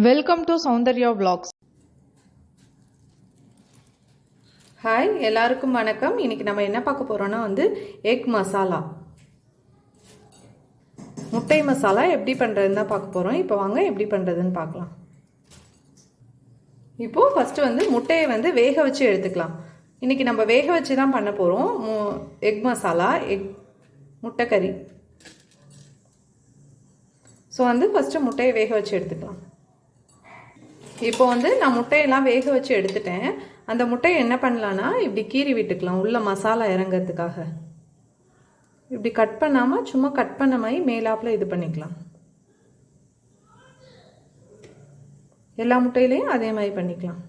Welcome to Soundarya vlogs. Hi எல்லாருக்கும் வணக்கம். இன்னைக்கு நம்ம என்ன பார்க்க போறோம்னா வந்து எக் மசாலா முட்டை மசாலா எப்படி பண்ணுறதுன்னு தான் பார்க்க போகிறோம் இப்போ வாங்க எப்படி பண்ணுறதுன்னு பார்க்கலாம். இப்போது ஃபஸ்ட்டு வந்து முட்டையை வந்து வேக வச்சு எடுத்துக்கலாம். இன்றைக்கி நம்ம வேக வச்சு தான் பண்ண போகிறோம் எக் மசாலா எக் முட்டைக்கறி ஸோ வந்து ஃபஸ்ட்டு முட்டையை வேக வச்சு எடுத்துக்கலாம். இப்போ வந்து நான் முட்டையெல்லாம் வேக வச்சு எடுத்துட்டேன். அந்த முட்டையை என்ன பண்ணலான்னா இப்படி கீறி விட்டுக்கலாம் உள்ள மசாலா இறங்கிறதுக்காக. இப்படி கட் பண்ணாமல் சும்மா கட் பண்ண மாதிரி மேலாப்பில் இது பண்ணிக்கலாம். எல்லா முட்டையிலையும் அதே மாதிரி பண்ணிக்கலாம்.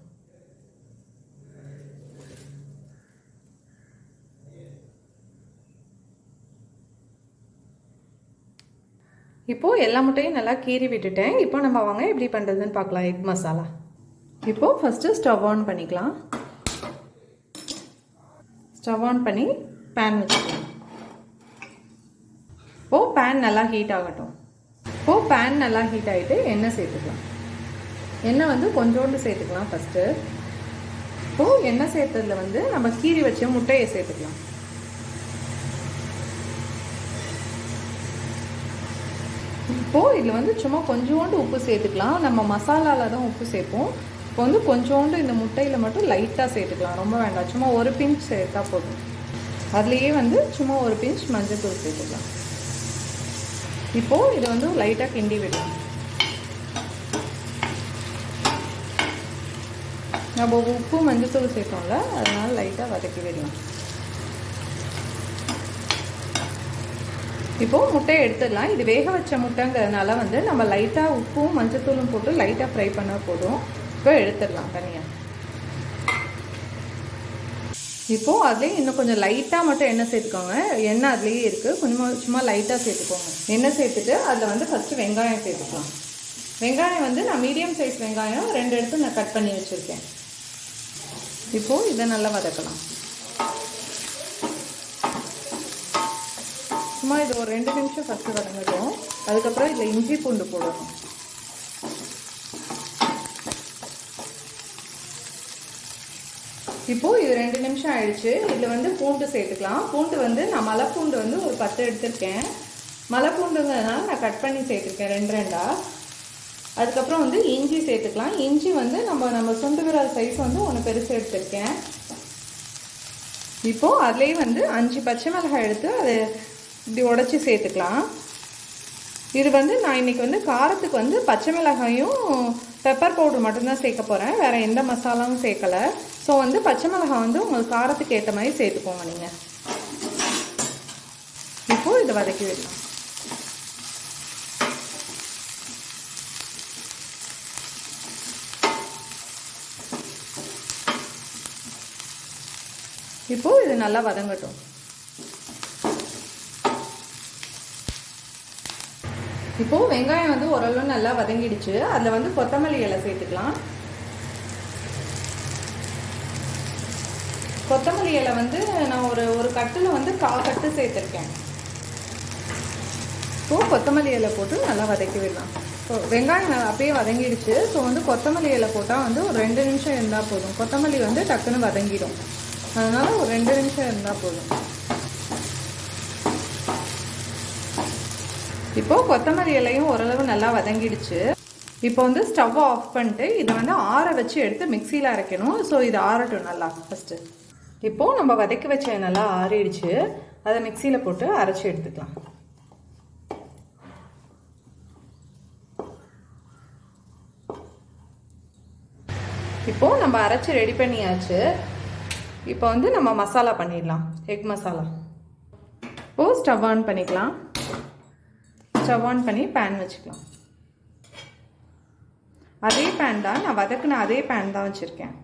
இப்போது எல்லா முட்டையும் நல்லா கீறி விட்டுட்டேன். இப்போ நம்ம வாங்க எப்படி பண்ணுறதுன்னு பார்க்கலாம். எக் மசாலா. இப்போது ஃபஸ்ட்டு ஸ்டவ் ஆன் பண்ணிக்கலாம். ஸ்டவ் ஆன் பண்ணி பேன் வச்சுக்கலாம். இப்போது பேன் நல்லா ஹீட் ஆகட்டும். இப்போது பேன் நல்லா ஹீட் ஆகிட்டு எண்ணெய் சேர்த்துக்கலாம். எண்ணெய் வந்து கொஞ்சோண்டு சேர்த்துக்கலாம் ஃபஸ்ட்டு இப்போது எண்ணெய் சேர்த்ததில் வந்து நம்ம கீறி வச்ச முட்டையை சேர்த்துக்கலாம். இப்போது இதில் வந்து சும்மா கொஞ்சோண்டு உப்பு சேர்த்துக்கலாம். நம்ம மசாலாவில் தான் உப்பு சேர்ப்போம். இப்போ வந்து கொஞ்சோண்டு இந்த முட்டையில் மட்டும் லைட்டாக சேர்த்துக்கலாம். ரொம்ப வேண்டாம். சும்மா ஒரு பிஞ்ச் சேர்த்தா போதும். அதுலேயே வந்து சும்மா ஒரு பிஞ்ச் மஞ்சள் தூள் சேர்த்துக்கலாம். இப்போது இதை வந்து லைட்டாக கிண்டி விடலாம். நம்ம உப்பு மஞ்சள் தூள் சேர்த்தோம்ல அதனால் லைட்டாக வதக்கி விடலாம். இப்போது முட்டையை எடுத்துடலாம். இது வேக வச்ச முட்டைங்கிறதுனால வந்து நம்ம லைட்டாக உப்பும் மஞ்சத்தூளும் போட்டு லைட்டாக ஃப்ரை பண்ணால் போதும். இப்போ எடுத்துடலாம் தனியாக இப்போது அதுலேயும் இன்னும் கொஞ்சம் லைட்டாக மட்டும் எண்ணெய் சேர்த்துக்கோங்க. எண்ணெய் அதுலேயே இருக்குது கொஞ்சமாக சும்மா லைட்டாக சேர்த்துக்கோங்க. எண்ணெய் சேர்த்துட்டு அதில் வந்து ஃபஸ்ட்டு வெங்காயம் சேர்த்துக்கலாம். வெங்காயம் வந்து நான் மீடியம் சைஸ் வெங்காயம் ரெண்டு எடுத்து நான் கட் பண்ணி வச்சுருக்கேன். இப்போது இதை நல்லா வதக்கலாம். சும்மா இது ஒரு ரெண்டு நிமிஷம் ஃபஸ்ட்டு வதங்கட்டும். அதுக்கப்புறம் இதில் இஞ்சி பூண்டு போடணும். இப்போது இது ரெண்டு நிமிஷம் ஆயிடுச்சு. இதில் வந்து பூண்டு சேர்த்துக்கலாம். பூண்டு வந்து நான் மலை பூண்டு வந்து ஒரு பத்து எடுத்திருக்கேன். மலை பூண்டுங்கிறதுனால நான் கட் பண்ணி சேர்த்துருக்கேன் ரெண்டு ரெண்டாக அதுக்கப்புறம் வந்து இஞ்சி சேர்த்துக்கலாம். இஞ்சி வந்து நம்ம நம்ம சுண்டு விரல் சைஸ் வந்து ஒன்று பெருசு எடுத்திருக்கேன். இப்போது அதுலேயே வந்து அஞ்சு பச்சை மிளகாய் எடுத்து அதை இப்படி உடச்சி சேர்த்துக்கலாம். இது வந்து நான் இன்றைக்கி வந்து காரத்துக்கு வந்து பச்சை மிளகாயும் பெப்பர் பவுடர் மட்டும்தான் சேர்க்க போகிறேன் வேறு எந்த மசாலாவும் சேர்க்கலை. ஸோ வந்து பச்சை மிளகாய் வந்து உங்களுக்கு காரத்துக்கு ஏற்ற மாதிரி சேர்த்துக்கோங்க நீங்கள் இப்போது இதை வதக்கி விடலாம். இப்போது இது நல்லா வதங்கட்டும். இப்போது வெங்காயம் வந்து ஓரளவு நல்லா வதங்கிடுச்சு. அதில் வந்து கொத்தமல்லி இலை சேர்த்துக்கலாம். கொத்தமல்லி இலை வந்து நான் ஒரு ஒரு கட்டில் வந்து கால் கட்டு சேர்த்துருக்கேன். இப்போது கொத்தமல்லி இலை போட்டு நல்லா வதக்கி விடலாம். ஸோ வெங்காயம் நல்லா அப்படியே வதங்கிடுச்சு. ஸோ வந்து கொத்தமல்லி இலை போட்டால் வந்து ஒரு ரெண்டு நிமிஷம் இருந்தால் போதும். கொத்தமல்லி வந்து டக்குன்னு வதங்கிடும். அதனால் ஒரு ரெண்டு நிமிஷம் இருந்தால் போதும். இப்போது கொத்தமல்லி இலையும் ஓரளவு நல்லா வதங்கிடுச்சு. இப்போ வந்து ஸ்டவ் ஆஃப் பண்ணிட்டு இதை வந்து ஆற வச்சு எடுத்து மிக்சியில் அரைக்கணும். ஸோ இது ஆறட்டும் நல்லா ஃபஸ்ட்டு இப்போது நம்ம வதக்கி வச்ச நல்லா ஆறிடுச்சு. அதை மிக்சியில் போட்டு அரைச்சி எடுத்துக்கலாம். இப்போது நம்ம அரைச்சி ரெடி பண்ணியாச்சு. இப்போ வந்து நம்ம மசாலா பண்ணிடலாம். எக் மசாலா. இப்போது ஸ்டவ் ஆன் பண்ணிக்கலாம். ஸ்டவ் ஆன் பண்ணி பேன் வச்சுக்கலாம். அதே பேன் தான் நான் வதக்குன அதே பேன் தான் வச்சுருக்கேன்.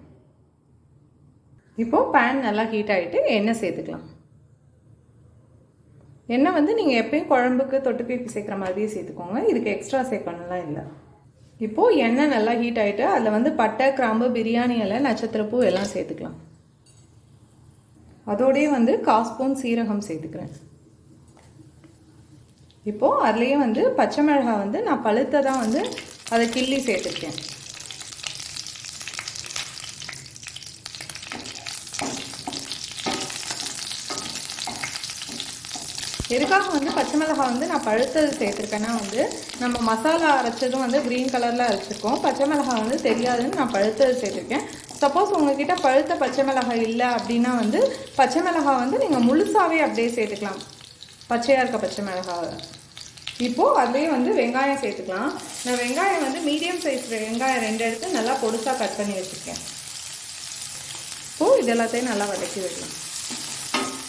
இப்போது பேன் நல்லா ஹீட் ஆகிட்டு எண்ணெய் சேர்த்துக்கலாம். எண்ணெய் வந்து நீங்கள் எப்பயும் குழம்புக்கு தொட்டுக்கு சேர்க்குற மாதிரியே சேர்த்துக்கோங்க. இதுக்கு எக்ஸ்ட்ரா சேர்க்கணும்லாம் இல்லை. இப்போது எண்ணெய் நல்லா ஹீட் ஆகிட்டு அதில் வந்து பட்டை கிராம்பு பிரியாணி நட்சத்திர நட்சத்திரப்பூ எல்லாம் சேர்த்துக்கலாம். அதோடய வந்து காஸ்பூன் சீரகம் சேர்த்துக்கிறேன். இப்போது அதுலேயே வந்து பச்சை மிளகாய் வந்து நான் பழுத்ததாக வந்து அதை கிள்ளி சேர்த்துருக்கேன். எதுக்காக வந்து பச்சை மிளகாய் வந்து நான் பழுத்தது சேர்த்துருக்கேன்னா வந்து நம்ம மசாலா அரைச்சதும் வந்து க்ரீன் கலரில் அரைச்சிருக்கோம். பச்சை மிளகாய் வந்து தெரியாதுன்னு நான் பழுத்தது சேர்த்துருக்கேன். சப்போஸ் உங்ககிட்ட பழுத்த பச்சை மிளகாய் இல்லை அப்படின்னா வந்து பச்சை மிளகாய் வந்து நீங்கள் முழுசாகவே அப்படியே சேர்த்துக்கலாம். பச்சையாக இருக்க பச்சை மிளகாய் இப்போது அதுலேயே வந்து வெங்காயம் சேர்த்துக்கலாம். நான் வெங்காயம் வந்து மீடியம் சைஸ் வெங்காயம் ரெண்டு எடுத்து நல்லா பொடுசாக கட் பண்ணி வச்சுருக்கேன். இப்போது இது எல்லாத்தையும் நல்லா வதக்கி வைக்கலாம்.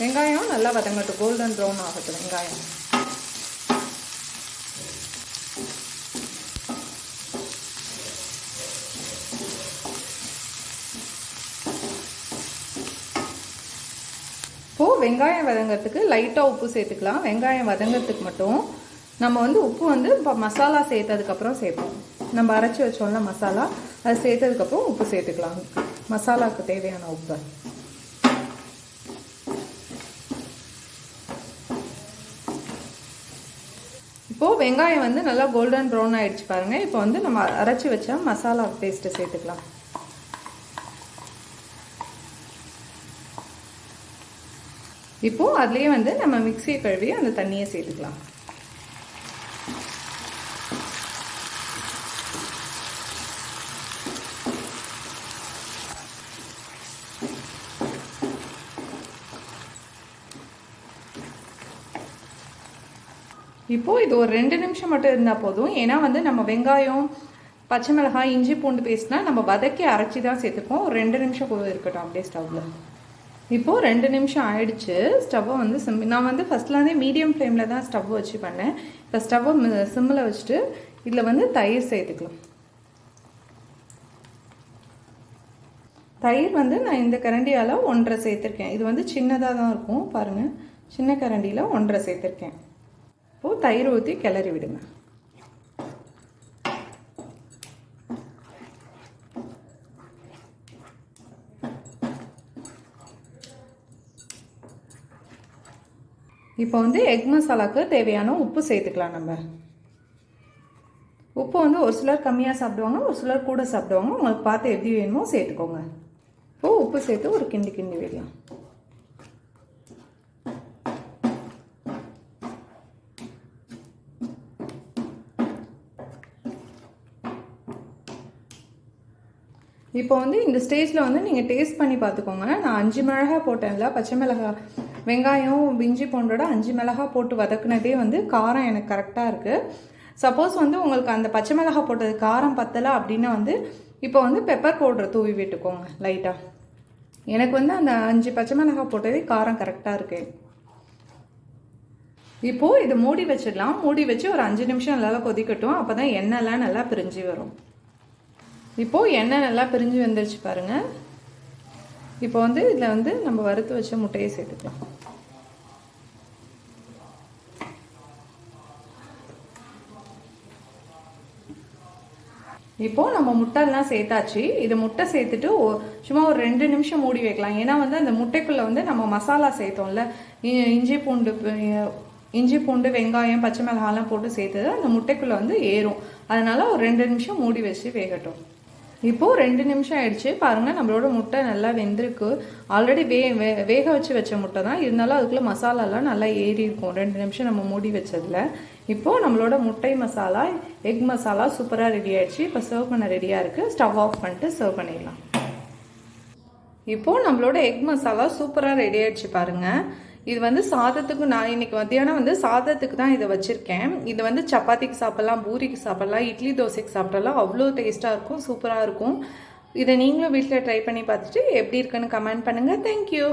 வெங்காயம் நல்லா வதங்கட்டும். கோல்டன் ப்ரௌன் ஆகட்டும் வெங்காயம். இப்போது வெங்காயம் வதங்கிறதுக்கு லைட்டாக உப்பு சேர்த்துக்கலாம். வெங்காயம் வதங்கிறதுக்கு மட்டும் நம்ம வந்து உப்பு வந்து இப்போ மசாலா சேர்த்ததுக்கப்புறம் சேர்ப்போம். நம்ம அரைச்சி வச்சோம்ல மசாலா அது சேர்த்ததுக்கப்புறம் உப்பு சேர்த்துக்கலாம். மசாலாவுக்கு தேவையான உப்பு. இப்போது வெங்காயம் வந்து நல்லா கோல்டன் ப்ரௌன் ஆகிடுச்சு பாருங்கள் இப்போ வந்து நம்ம அரைச்சி வச்ச மசாலா பேஸ்ட்டை சேர்த்துக்கலாம். இப்போது அதுலேயே வந்து நம்ம மிக்சியை கழுவி அந்த தண்ணியை சேர்த்துக்கலாம். இப்போது இது ஒரு ரெண்டு நிமிஷம் மட்டும் இருந்தால் போதும். ஏன்னா வந்து நம்ம வெங்காயம் பச்சை மிளகாய் இஞ்சி பூண்டு பேஸ்ட்னா நம்ம வதக்கி அரைச்சி தான் சேர்த்துப்போம் ஒரு ரெண்டு நிமிஷம் கூட இருக்கட்டும் அப்படியே ஸ்டவ்வில் இப்போது ரெண்டு நிமிஷம் ஆயிடுச்சு. ஸ்டவ்வை வந்து சிம் நான் வந்து ஃபஸ்ட்லேருந்தே மீடியம் ஃப்ளேமில் தான் ஸ்டவ் வச்சு பண்ணேன். இப்போ ஸ்டவ்வை சிம்மில் வச்சுட்டு இதில் வந்து தயிர் சேர்த்துக்கலாம். தயிர் வந்து நான் இந்த கரண்டியால் ஒன்றரை சேர்த்துருக்கேன். இது வந்து சின்னதாக தான் இருக்கும். பாருங்கள் சின்ன கரண்டியில் ஒன்றரை சேர்த்துருக்கேன். இப்போது தயிர் ஊற்றி கிளறி விடுங்க. இப்போ வந்து எக் மசாலாவுக்கு தேவையான உப்பு சேர்த்துக்கலாம் நம்ம. உப்பு வந்து ஒரு சிலர் கம்மியாக சாப்பிடுவாங்க ஒரு சிலர் கூட சாப்பிடுவாங்க. உங்களுக்கு பார்த்து எப்படி வேணுமோ சேர்த்துக்கோங்க. இப்போது உப்பு சேர்த்து ஒரு கிண்டி கிண்டி விடலாம். இப்போ வந்து இந்த ஸ்டேஜில் வந்து நீங்கள் டேஸ்ட் பண்ணி பார்த்துக்கோங்க. நான் அஞ்சு மிளகா போட்டேன்ல பச்சை மிளகா. வெங்காயம் பிஞ்சி பூண்டோட அஞ்சு மிளகா போட்டு வதக்குனதே வந்து காரம் எனக்கு கரெக்டாக இருக்குது சப்போஸ் வந்து உங்களுக்கு அந்த பச்சை மிளகா போட்டது காரம் பத்தலை அப்படின்னா வந்து இப்போ வந்து பெப்பர் பவுடர் தூவி விட்டுக்கோங்க லைட்டாக எனக்கு வந்து அந்த அஞ்சு பச்சை மிளகா போட்டதே காரம் கரெக்டாக இருக்குது இப்போது இதை மூடி வச்சிடலாம். மூடி வச்சு ஒரு அஞ்சு நிமிஷம் நல்லா கொதிக்கட்டும். அப்போ தான் எண்ணெய்லாம் நல்லா பிரிஞ்சு வரும். இப்போது எண்ணெய் நல்லா பிரிஞ்சு வந்துருச்சு பாருங்கள் இப்போ வந்து இதில் வந்து நம்ம வறுத்து வச்ச முட்டையை சேர்த்துக்கலாம். இப்போது நம்ம முட்டைலாம் சேர்த்தாச்சு. இது முட்டை சேர்த்துட்டு சும்மா ஒரு ரெண்டு நிமிஷம் மூடி வைக்கலாம். ஏன்னா வந்து அந்த முட்டைக்குள்ளே வந்து நம்ம மசாலா சேர்த்தோம்ல. இ- இஞ்சி பூண்டு இஞ்சி பூண்டு வெங்காயம் பச்சை மிளகாலாம் போட்டு சேர்த்தது அந்த முட்டைக்குள்ளே வந்து ஏறும். அதனால் ஒரு ரெண்டு நிமிஷம் மூடி வச்சு வேகட்டும். இப்போது ரெண்டு நிமிஷம் ஆயிடுச்சு. பாருங்கள் நம்மளோட முட்டை நல்லா வெந்திருக்கு. ஆல்ரெடி வே வே- வேக வச்சு வச்ச முட்டை தான். இருந்தாலும் அதுக்குள்ளே மசாலாலாம் நல்லா ஏறி இருக்கும். ரெண்டு நிமிஷம் நம்ம மூடி வச்சதில். இப்போது நம்மளோட முட்டை மசாலா எக் மசாலா சூப்பராக ரெடி ஆயிடுச்சு. இப்போ சர்வ் பண்ண ரெடியாக இருக்குது ஸ்டவ் ஆஃப் பண்ணிட்டு சர்வ் பண்ணிடலாம். இப்போது நம்மளோட எக் மசாலா சூப்பராக ரெடி ஆயிடுச்சு பாருங்கள் இது வந்து சாதத்துக்கு நான் இன்னைக்கு மத்தியானம் வந்து சாதத்துக்கு தான் இதை வச்சுருக்கேன். இது வந்து சப்பாத்திக்கு சாப்பிடலாம் பூரிக்கு சாப்பிடலாம் இட்லி தோசைக்கு சாப்பிடலாம். அவ்வளோ டேஸ்ட்டாக இருக்கும் சூப்பராக இருக்கும். இதை நீங்களும் வீட்டில் ட்ரை பண்ணி பார்த்துட்டு எப்படி இருக்குன்னு கமெண்ட் பண்ணுங்கள் தேங்க்யூ